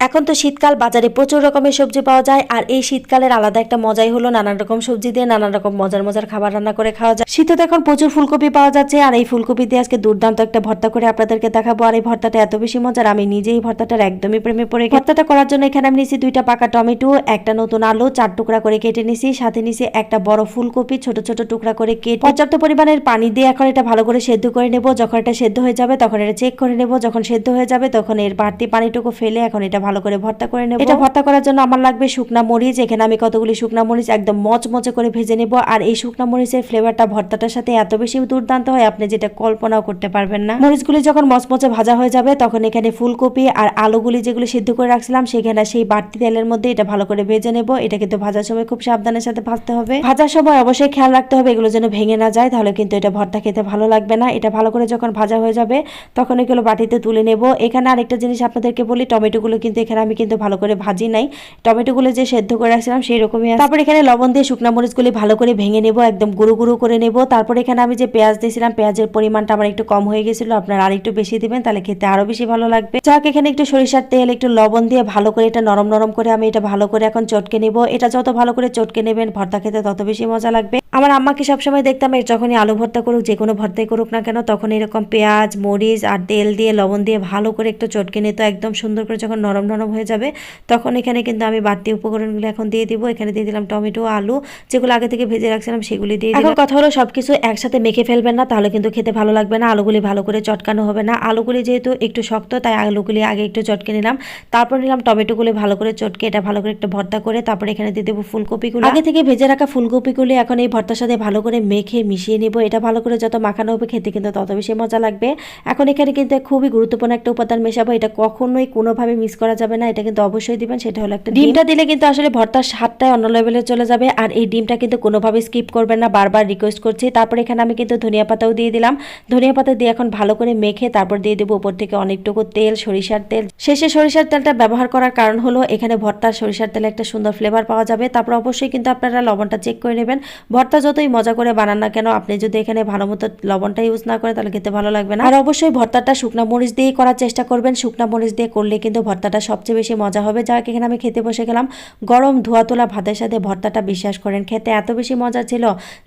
এখন তো শীতকাল, বাজারে প্রচুর রকমের সবজি পাওয়া যায়, আর এই শীতকালের আলাদা একটা মজাই হলো নানান রকম সবজি দিয়ে নানান রকম মজার মজার খাবার রান্না করে খাওয়া যায়। শীতে এখন প্রচুর ফুলকপি পাওয়া যাচ্ছে, আর এই ফুলকপি দিয়ে আজকে দুর্দান্ত একটা ভর্তা করে আপনাদেরকে দেখাবো। আর এই ভর্তাটা এত বেশি মজার, আমি নিজেই ভর্তাটার একদমই প্রেমে পড়ে ভর্তাটা করার জন্য এখানে আমি নিছি দুইটা পাকা টমেটো, একটা নতুন আলু, চার টুকরা করে কেটে নিছি সাথে নিছি একটা বড় ফুলকপি, ছোট ছোট টুকরা করে কেটে পর্যাপ্ত পরিমাণের পানি দিয়ে এখন এটা ভালো করে সেদ্ধ করে নেব। যখন এটা সেদ্ধ হয়ে যাবে, তখন এটা চেক করে নেব। যখন সেদ্ধ হয়ে যাবে, তখন এর বাড়তি পানিটুকু ফেলে এখন এটা ভালো করে ভর্তা করে নেব। এটা ভর্তা করার জন্য আমার লাগবে শুকনা মরিচ, এখানে আমি কতগুলি শুকনা মরিচ একদম মচমচে করে ভেজে নেব। আর এই শুকনা মরিচের ফ্লেভারটা ভর্তাটার সাথে এত বেশি দুর্দান্ত হয়, আপনি যেটা কল্পনাও করতে পারবেন না। মরিচগুলি যখন মচমচে ভাজা হয়ে যাবে, তখন এখানে ফুলকপি আর আলুগুলি যেগুলি সিদ্ধ করে রাখছিলাম, সেখানে সেই বাড়তি তেলের মধ্যে এটা ভালো করে ভেজে নেব। এটা কিন্তু ভাজার সময় খুব সাবধানের সাথে ভাজতে হবে। ভাজার সময় অবশ্যই খেয়াল রাখতে হবে, এগুলো যেন ভেঙে না যায়, তাহলে কিন্তু এটা ভর্তা খেতে ভালো লাগবে না। এটা ভালো করে যখন ভাজা হয়ে যাবে, তখন এগুলো বাটিতে তুলে নেব। এখানে আরেকটা জিনিস আপনাদেরকে বলি, টমেটোগুলো কিন্তু এখানে আমি কিন্তু ভালো করে ভাজি নাই। টমেটোগুলো যে সেদ্ধ করে রাখছিলাম সেই রকমই তারপর এখানে লবণ দিয়ে শুকনা মরিচগুলি ভালো করে ভেঙে নেব, একদম গুঁড়ো গুঁড়ো করে নেব। তারপর এখানে আমি যে পেঁয়াজ দিয়েছিলাম, পেঁয়াজের পরিমাণটা আমার একটু কম হয়ে গেছিল, আপনারা আর একটু বেশি দিবেন, তাহলে খেতে আরও বেশি ভালো লাগবে। যাক, এখানে একটু সরিষার তেল, একটু লবণ দিয়ে ভালো করে এটা নরম নরম করে আমি এটা ভালো করে এখন চটকে নেব। এটা যত ভালো করে চটকে নেবেন, ভর্তা খেতে তত বেশি মজা লাগবে। আমার আম্মাকে সবসময় দেখতাম এর যখনই আলু ভর্তা করুক যে কোনো ভর্তাই করুক না কেন তখন এরকম পেঁয়াজ মরিচ আর তেল দিয়ে লবণ দিয়ে ভালো করে একটু চটকে নিত একদম সুন্দর করে যখন নরম নরম হয়ে যাবে তখন এখানে কিন্তু আমি বাড়তি উপকরণগুলো এখন দিয়ে দিব। এখানে দিয়ে দিলাম টমেটো আলু যেগুলো আগে থেকে ভেজে রাখছিলাম সেগুলি দিয়ে এখন কথা হলো সবকিছু একসাথে মেখে ফেলবেন না তাহলে কিন্তু খেতে ভালো লাগবে না আলুগুলি ভালো করে চটকানো হবে না। আলুগুলি যেহেতু একটু শক্ত তাই আলুগুলি আগে একটু চটকে নিলাম। তারপর নিলাম টমেটোগুলি ভালো করে চটকে এটা ভালো করে একটু ভর্তা করে তারপর এখানে দিয়ে দেবো ফুলকপিগুলো। আগে থেকে ভেজে রাখা ফুলকপিগুলি এখন এই ভর্তার সাথে ভালো করে মেখে মিশিয়ে নেব। এটা ভালো করে যত মাখানো হবে খেতে কিন্তু তত বেশি মজা লাগবে। এখন এখানে কিন্তু খুবই গুরুত্বপূর্ণ একটা উপাদান মেশাবো। এটা কখনোই কোনোভাবে মিস করা যাবে না। এটা কিন্তু অবশ্যই দিবেন। সেটা হলো একটা ডিমটা দিলে কিন্তু আসলে ভর্তার স্বাদটাই অন্য লেভেলে চলে যাবে। আর এই ডিমটা কিন্তু কোনোভাবে স্কিপ করবেন না। বারবার রিকোয়েস্ট করছি। তারপর এখানে আমি কিন্তু ধনিয়া পাতাও দিয়ে দিলাম। ধনিয়া পাতা দিয়ে এখন ভালো করে মেখে তারপর দিয়ে দেবো উপর থেকে অনেকটুকু তেল, সরিষার তেল। শেষে সরিষার তেলটা ব্যবহার করার কারণ হলো এখানে ভর্তার সরিষার তেলে একটা সুন্দর ফ্লেভার পাওয়া যাবে। তারপর অবশ্যই কিন্তু আপনারা লবণটা চেক করে নেবেন। ভর্তা যতই মজা করে বানান না কেন, আপনি যদি এখানে ভালো মতো লবণটা ইউজ না করে, তাহলে খেতে ভালো লাগবে না। আর অবশ্যই ভর্তাটা শুকনা মরিচ দিয়েই করার চেষ্টা করবেন। শুকনা মরিচ দিয়ে করলে কিন্তু ভর্তাটা সবচেয়ে বেশি মজা হবে। যাক, এখানে আমি খেতে বসে গেলাম। গরম ধোয়া তোলা ভাতের সাথে ভর্তাটা বিশ্বাস করেন, খেতে এত বেশি মজা ছিল,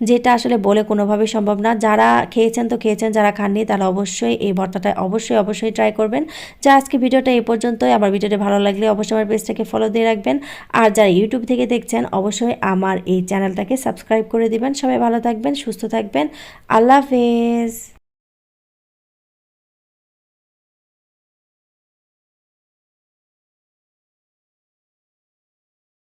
যেটা আসলে বলে কোনোভাবেই সম্ভব না। যারা খেয়েছেন তো খেয়েছেন, যারা খাননি, তারা অবশ্যই এই ভর্তাটা অবশ্যই অবশ্যই ট্রাই করবেন। যা আজকে ভিডিওটা এই পর্যন্তই। আমার ভিডিওটা ভালো লাগলে অবশ্যই আমার পেজটাকে ফলো দিয়ে রাখবেন। আর যারা ইউটিউব থেকে দেখছেন, অবশ্যই আমার এই চ্যানেলটাকে সাবস্ক্রাইব করে দিবেন সবাই ভালো থাকবেন সুস্থ থাকবেন। আল্লাহ হাফেজ।